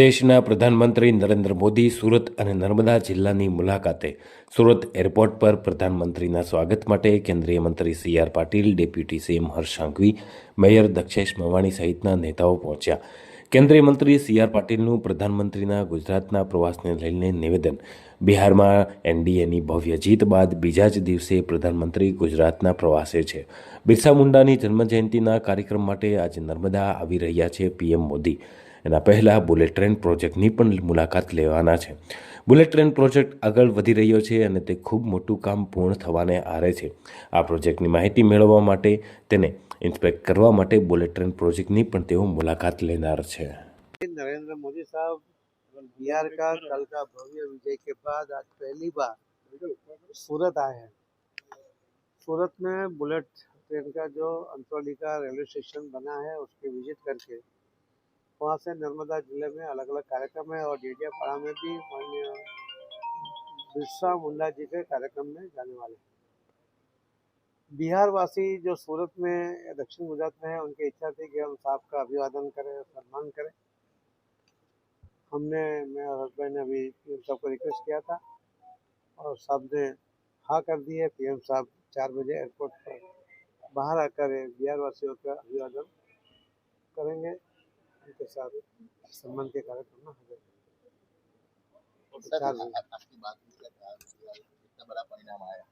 દેશના પ્રધાનમંત્રી નરેન્દ્ર મોદી સુરત અને નર્મદા જિલ્લાની મુલાકાતે સુરત એરપોર્ટ પર પ્રધાનમંત્રીના સ્વાગત માટે કેન્દ્રીય મંત્રી C R Patil deputy CM Harsh Sanghavi mayor Dakshesh Mavani સહિતના નેતાઓ પહોંચ્યા કેન્દ્રીય મંત્રી સી આર પાટીલનું પ્રધાનમંત્રીના ગુજરાતના પ્રવાસને લઈને નિવેદન બિહારમાં એનડીએની ભવ્ય જીત બાદ બીજા જ દિવસે પ્રધાનમંત્રી ગુજરાતના પ્રવાસે છે બિરસા મુંડાની જન્મજયંતિના કાર્યક્રમ માટે આજે નર્મદા આવી રહ્યા છે પીએમ મોદી એના પહેલાં બુલેટ ટ્રેન પ્રોજેક્ટની પણ મુલાકાત લેવાના છે બુલેટ ટ્રેન પ્રોજેક્ટ આગળ વધી રહ્યો છે અને તે ખૂબ મોટું કામ પૂર્ણ થવાને આરે છે આ પ્રોજેક્ટની માહિતી મેળવવા માટે તેને ઇન્સ્પેક્ટ કરવા માટે બુલેટ ટ્રેન પ્રોજેક્ટની પણ તેઓ મુલાકાત લેનાર છે નરેન્દ્ર મોદી સાહેબ बिहार का कल का भव्य विजय के बाद आज पहली बार सूरत आए हैं सूरत में बुलेट ट्रेन का जो अंतोली का रेलवे स्टेशन बना है उसकी विजिट वहाँ से नर्मदा जिले में अलग अलग कार्यक्रम है और जेडियापाड़ा में भी माननीय बिरसा मुंडा जी के कार्यक्रम में जाने वाले हैं बिहार वासी जो सूरत में दक्षिण गुजरात में है उनकी इच्छा थी कि हम साहब का अभिवादन करें सम्मान करें हमने मैं और हस्बैंड ने अभी पी साहब को रिक्वेस्ट किया था और साहब ने हाँ कर दी है पी साहब चार बजे एयरपोर्ट पर बाहर आकर बिहार वासियों का अभिवादन करेंगे साथ संबंध के कार्यक्रम में हाजिर आपकी बात कितना बड़ा परिणाम आया